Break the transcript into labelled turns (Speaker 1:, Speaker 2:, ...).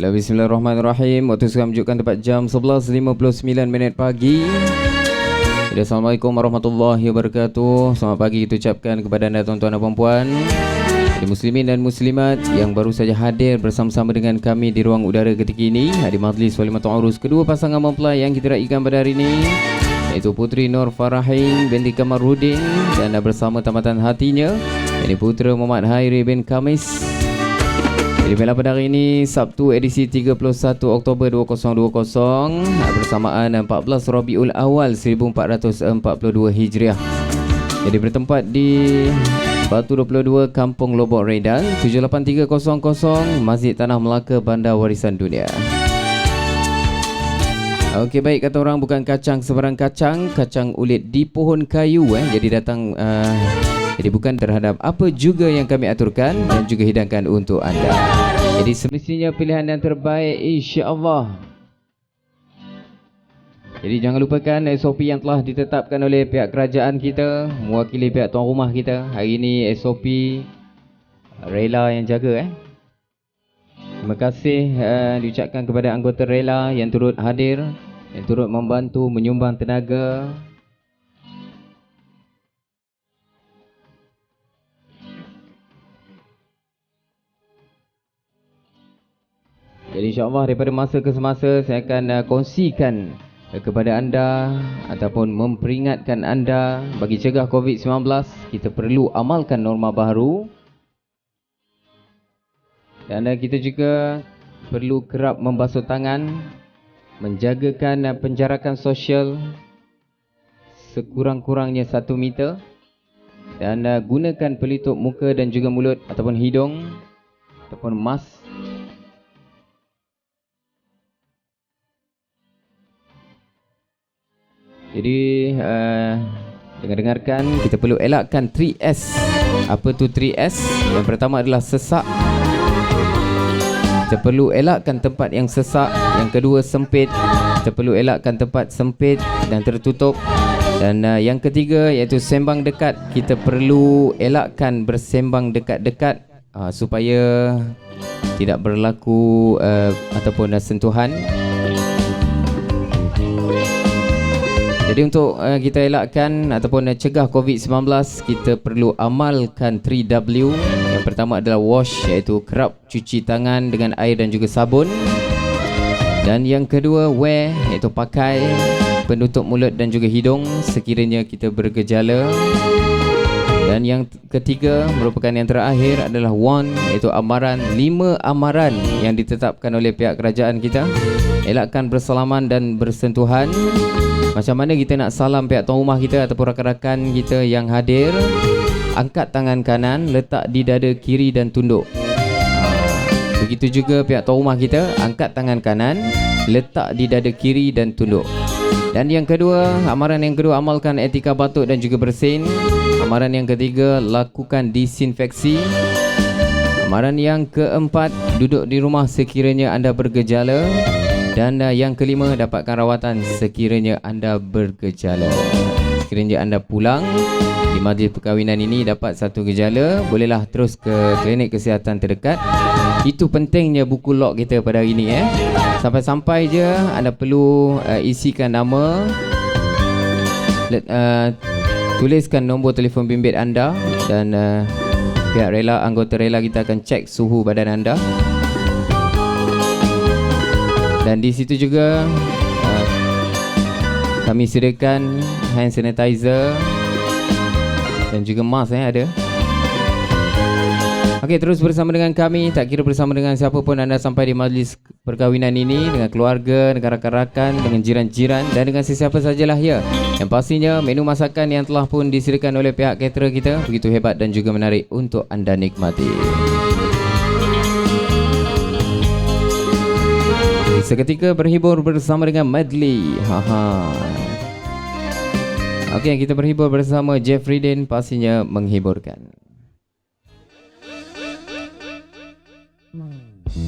Speaker 1: Hello, Bismillahirrahmanirrahim. Waktu sekarang menunjukkan tepat jam 11.59 minit pagi. Assalamualaikum warahmatullahi wabarakatuh. Selamat pagi kita ucapkan kepada anda tuan-tuan dan puan-puan. Jadi muslimin dan muslimat yang baru saja hadir bersama-sama dengan kami di ruang udara ketika ini di majlis walimatul urus kedua pasangan mempelai yang kita raikan pada hari ini iaitu Putri Nur Farahin binti Kamarudin dan bersama tamatan hatinya ini Putera Muhammad Hairi bin Kamis malam pada hari ini Sabtu edisi 31 Oktober 2020 bersamaan 14 Rabiul Awal 1442 Hijriah. Jadi bertempat di Batu 22 Kampung Lobok Redan 78300 Masjid Tanah Melaka Bandar Warisan Dunia Okey baik kata orang bukan kacang sebarang kacang Kacang ulit di pohon kayu eh. Jadi datang uh, Jadi bukan terhadap apa juga yang kami aturkan Dan juga hidangkan untuk anda. Jadi semestinya pilihan yang terbaik InsyaAllah. Jadi jangan lupakan SOP yang telah ditetapkan oleh pihak kerajaan kita Mewakili pihak tuan rumah kita. Hari ini SOP Rela yang jaga eh. Terima kasih uh, diucapkan kepada anggota Rela yang turut hadir Yang turut membantu menyumbang tenaga Jadi insyaAllah daripada masa ke semasa saya akan uh, kongsikan kepada anda ataupun memperingatkan anda bagi cegah COVID-19 kita perlu amalkan norma baru. Dan kita juga perlu kerap membasuh tangan menjagakan penjarakan sosial sekurang-kurangnya satu meter. Dan gunakan pelitup muka dan juga mulut ataupun hidung ataupun mask Jadi uh, dengar-dengarkan kita perlu elakkan 3S. Apa tu 3S? Yang pertama adalah sesak. Kita perlu elakkan tempat yang sesak. Yang kedua sempit. Kita perlu elakkan tempat sempit dan tertutup. Dan uh, yang ketiga iaitu sembang dekat. Kita perlu elakkan bersembang dekat-dekat uh, supaya tidak berlaku uh, ataupun uh, sentuhan. Jadi untuk uh, kita elakkan ataupun uh, cegah COVID-19 kita perlu amalkan 3W. Yang pertama adalah wash iaitu kerap cuci tangan dengan air dan juga sabun. Dan yang kedua wear iaitu pakai penutup mulut dan juga hidung sekiranya kita bergejala. Dan yang ketiga merupakan yang terakhir adalah one iaitu amaran lima amaran yang ditetapkan oleh pihak kerajaan kita. Elakkan bersalaman dan bersentuhan. Macam mana kita nak salam pihak tuan rumah kita ataupun rakan-rakan kita yang hadir? Angkat tangan kanan, letak di dada kiri dan tunduk. Ha, Begitu juga pihak tuan rumah kita Angkat tangan kanan, letak di dada kiri dan tunduk. Dan yang kedua, amaran yang kedua amalkan etika batuk dan juga bersin. Amaran yang ketiga, lakukan disinfeksi. Amaran yang keempat, duduk di rumah sekiranya anda bergejala dan uh, yang kelima, dapatkan rawatan sekiranya anda bergejala. Sekiranya anda pulang di majlis perkahwinan ini dapat satu gejala, bolehlah terus ke klinik kesihatan terdekat. Itu pentingnya buku log kita pada hari ini eh. Sampai-sampai je anda perlu uh, isikan nama let, uh, tuliskan nombor telefon bimbit anda dan uh, pihak rela anggota rela kita akan cek suhu badan anda. Dan di situ juga uh, kami sediakan hand sanitizer dan juga mask eh ada. Okey, terus bersama dengan kami, tak kira bersama dengan siapa pun anda sampai di majlis perkahwinan ini dengan keluarga, dengan rakan-rakan, dengan jiran-jiran dan dengan sesiapa sajalah ya. Yang pastinya menu masakan yang telah pun disediakan oleh pihak caterer kita begitu hebat dan juga menarik untuk anda nikmati. Seketika berhibur bersama dengan Medley. Haha. Okey, kita berhibur bersama Jeffrey Din pastinya menghiburkan.